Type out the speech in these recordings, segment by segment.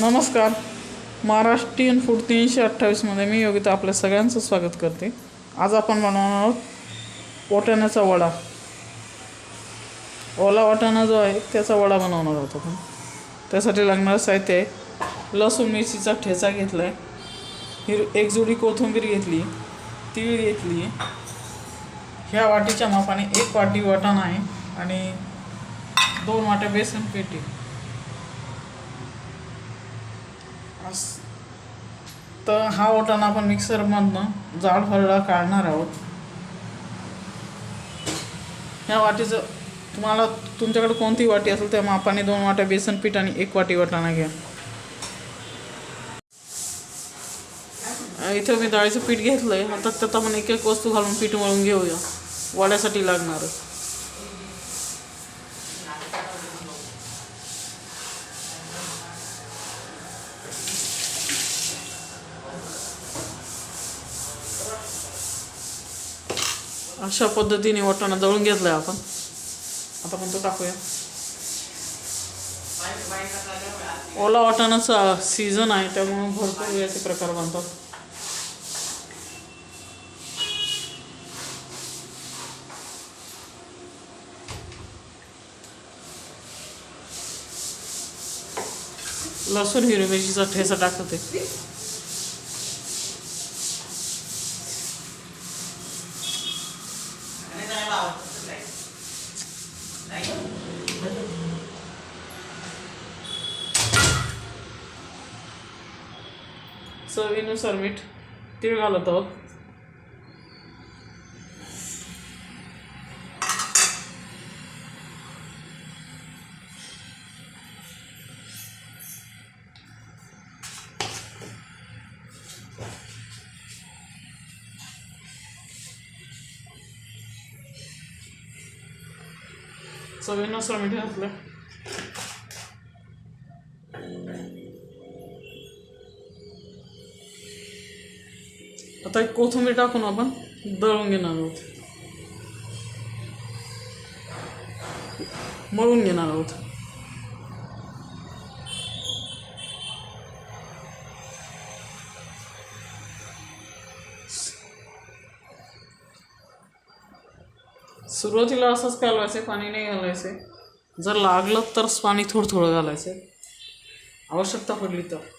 नमस्कार. महाराष्ट्रीयन फूड तीनशे अठ्ठावीसमध्ये मी योगिता आपल्या सगळ्यांचं स्वागत करते. आज आपण बनवणार आहोत वाटाण्याचा वडा. ओला वाटाणा जो आहे त्याचा वडा बनवणार आहोत आपण. त्यासाठी लागणारं साहित्य आहे. लसूण मिरचीचा ठेचा घेतला आहे हिर एक जुडी कोथिंबीर घेतली तीळ घेतली. ह्या वाटीच्या मापाने एक वाटी वाटाणा आहे आणि दोन वाट्या बेसन पेटी. असं तर हा वाटाणा आपण मिक्सरमधनं जाड फरडा काढणार आहोत. ह्या वाटीचं तुम्हाला तुमच्याकडे कोणती वाटी असेल त्या मापाने दोन वाट्या बेसन पीठ आणि एक वाटी वाटाणा घ्या. इथं मी डाळीचं पीठ घेतलं आहे आता त्यात आपण एक एक वस्तू घालून पीठ मळून घेऊया. वाड्यासाठी लागणार. अशा पद्धतीने वाटाणा दळून घेतलाय आपण आता पण तो टाकूया ओला वाटाणाचा सीझन आहे त्यामुळे भरपूर याचे प्रकार बनतात लसूण हिरवी मिरचीचा ठेचा टाकत आहे चवीनुसार मीठ तीळ घालत आहोत. चवीनुसार मीठ घातलं आता एक कोथिंबीर टाकून आपण दळून घेणार आहोत मळून घेणार आहोत सुरुवातीला असंच घालवायचं पाणी नाही घालायचे जर लागलं तरच पाणी थोडं थोडं घालायचं आवश्यकता पडली तर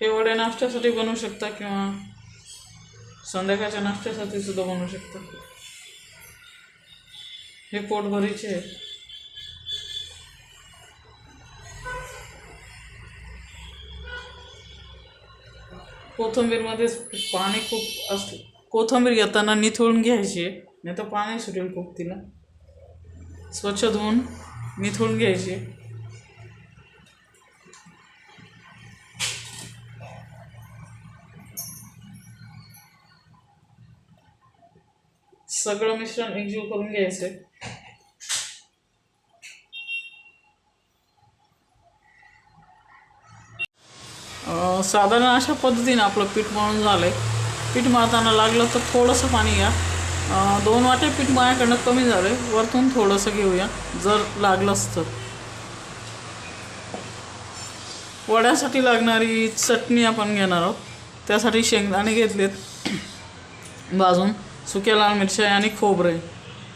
हे वडे नाश्त्यासाठी बनवू शकता किंवा संध्याकाळच्या नाश्त्यासाठी सुद्धा बनवू शकता. हे पोटभरीचे आहे कोथिंबीरमध्येच पाणी खूप असतं कोथिंबीर घेताना निथळून घ्यायची नाही तर पाणी सुटेल खूप तिला. स्वच्छ धुवून निथळून घ्यायची सगळं मिश्रण एकजीव करून घ्यायचं. साधारण अशा पद्धतीने आपलं पीठ मळून झालं आहे पीठ मारताना लागलं तर थोडंसं पाणी घ्या. दोन वाटे पीठ माझ्याकडनं कमी झालं आहे वरतून थोडंसं घेऊया जर लागलंच तर वड्यासाठी लागणारी चटणी आपण घेणार आहोत. त्यासाठी शेंगदाणे घेतलेत. भाजून. सुक्या लाल मिरच्या आणि खोबरे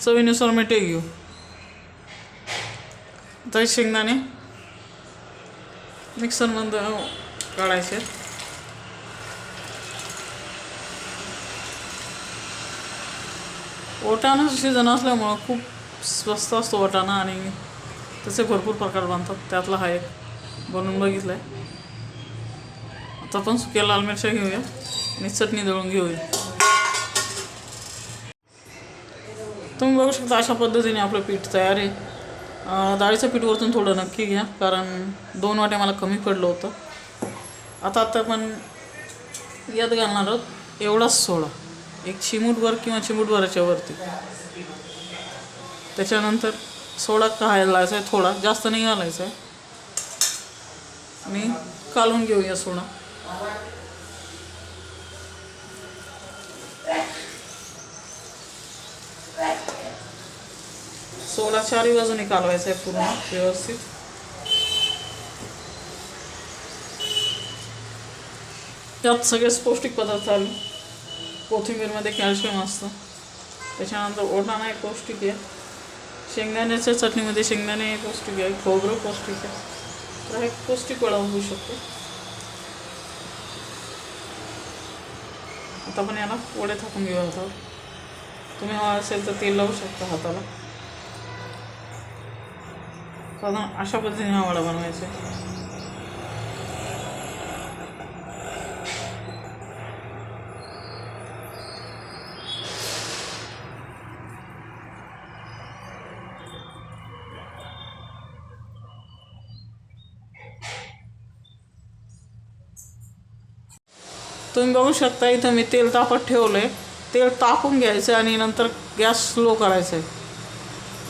चवीनुसार मिठे घेऊ. तर शेंगदाणे मिक्सरमध्ये काढायचे. वाटाणा सीझन असल्यामुळं खूप स्वस्त असतो वाटाणा आणि त्याचे भरपूर प्रकार बनतात. त्यातला हा एक बनवून बघितला आहे आता आपण सुक्या लाल मिरच्या घेऊया आणि चटणी दळून घेऊया. तुम्ही बघू शकता अशा पद्धतीने आपलं पीठ तयार आहे डाळीचं पीठ वरतून थोडं नक्की घ्या कारण दोन वाट्या मला कमी पडलं होतं आता आता आपण यात घालणार आहोत एवढाच सोडा एक चिमूटभर किंवा चिमूटभराच्या वरती। त्याच्यानंतर सोडा घालायचा आहे थोडा जास्त नाही घालायचा आहे. आणि कालवून घेऊया सोडा सोडा चारही बाजूने कालवायचा आहे पूर्ण व्यवस्थित. त्यात सगळेच पौष्टिक पदार्थ आले. कोथिंबीरमध्ये कॅल्शियम असतं. त्याच्यानंतर ओटाणा एक पौष्टिक आहे. शेंगदाण्याच्या चटणीमध्ये शेंगदाणे एक पौष्टिक आहे खोबरं पौष्टिक आहे. तर हे पौष्टिक वडा होऊ शकतो. आता आपण याला वडे थापून घेऊ हातावर तुम्ही हवा असेल तर तेल लावू शकता हाताला. साधारण अशा पद्धतीने हा वडा बनवायचा. आहे तुम्ही बघू शकता इथं मी तेल तापत ठेवलं आहे तेल तापून घ्यायचं आणि नंतर गॅस स्लो करायचा आहे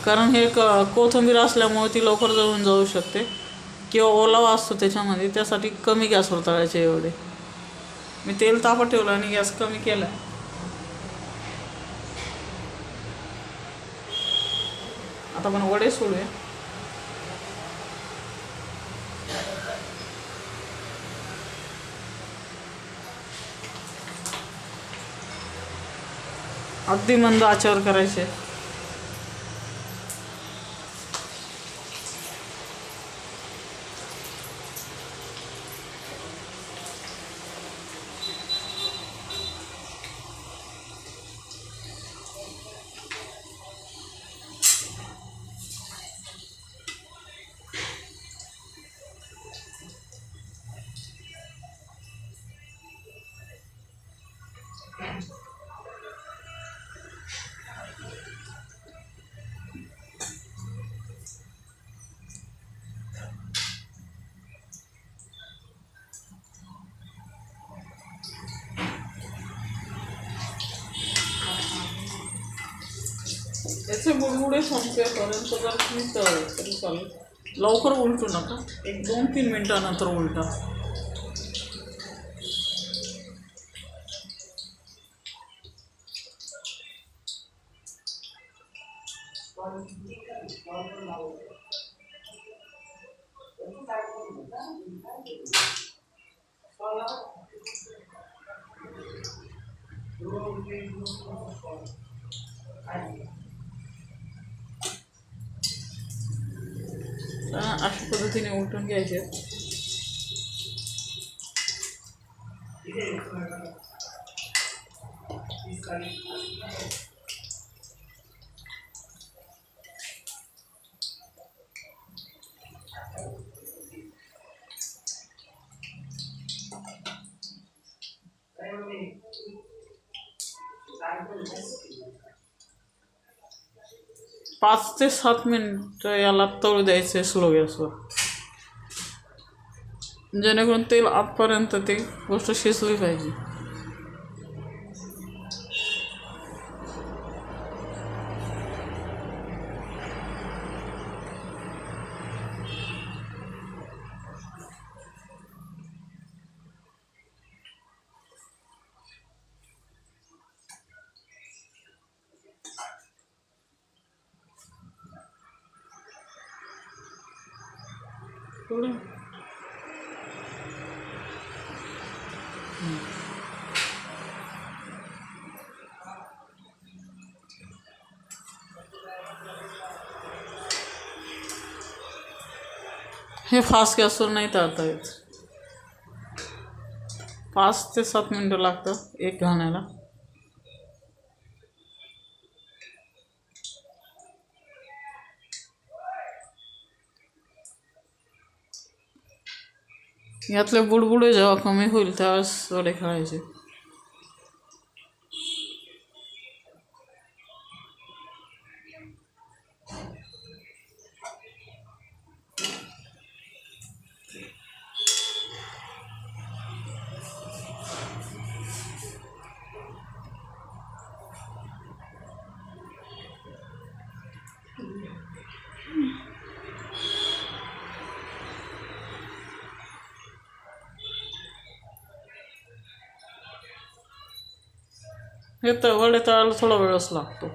कारण हे क कोथिंबीर असल्यामुळे ती लवकर जळून जाऊ शकते. किंवा ओलावा असतो त्याच्यामध्ये त्यासाठी कमी गॅसवर तळायचे एवढे. मी तेल तापत ठेवलं आणि गॅस कमी केला. आता आपण वडे सोडूया. अगदी मंद आचार करायचे. त्याचे बुडबुडे संपेपर्यंत जर तुम्ही तळले तरी चालेल. लवकर उलटू नका. एक दोन तीन मिनटानंतर उलटा. अशा पद्धतीने उलटून घ्यायचे पाच ते सात मिनिट याला तळू द्यायचे स्लो गॅसवर जेणेकरून तेल आतपर्यंत ते गोष्ट शिजली पाहिजे. थोडं. हे फास्ट गॅसवर नाही तळता येत. पाच ते सात मिनटं लागतं एक घाण्याला. यातले बुडबुडे जेव्हा कमी होईल त्यावेळेस वडे हे तळवडे तळायला थोडा वेळच लागतो.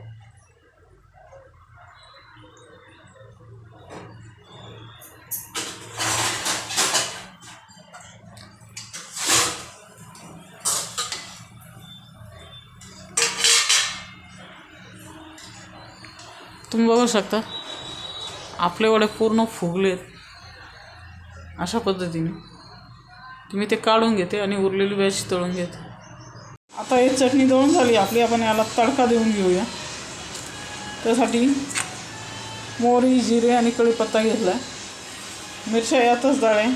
तुम्ही बघू शकता आपले वडे पूर्ण फुगलेत. अशा पद्धतीने. तुम्ही ते काढून घेते आणि उरलेली व्याज तळून घेते. आता हे चटणी दळून झाली आपली आपण याला तडका देऊन घेऊया. त्यासाठी मोहरी जिरे आणि कढीपत्ता घेतला मिरच्या यातच डाळ आहे.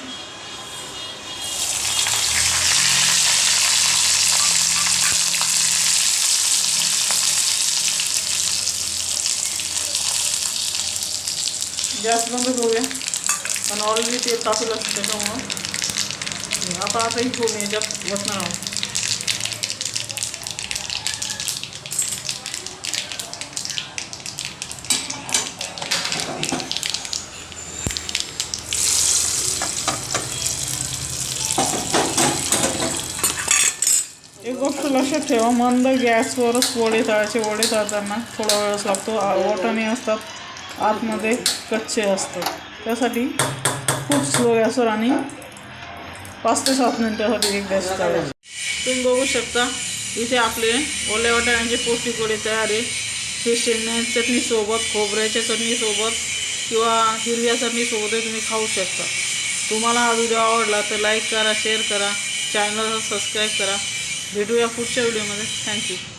गॅस बंद करूया. पण ऑलरेडी ते तापलं त्याच्यामुळं. आता आता ही फोडणी याच्यात बसणार आहोत एक गोष्ट लक्षात ठेवा मंद गॅसवरच वडे तळायचे. वडे तळताना थोडा वेळच लागतो. ओटणी असतात. आतमध्ये कच्चे असतात. त्यासाठी खूप स्लो गॅसवर आणि पाच ते सात मिनटासाठी एक गॅस तळायचा तुम्ही बघू शकता इथे आपले ओल्या वाटाण्याचे पौष्टिक वडे तयार आहे. हे शेंगण्या चटणीसोबत खोबऱ्याच्या चटणीसोबत किंवा हिरव्या चटणीसोबतही तुम्ही खाऊ शकता. तुम्हाला हा व्हिडिओ आवडला तर लाईक करा शेअर करा. चॅनलला सबस्क्राईब करा. ভিডিও ফুটছে ওগুলি আমাদের থ্যাংক ইউ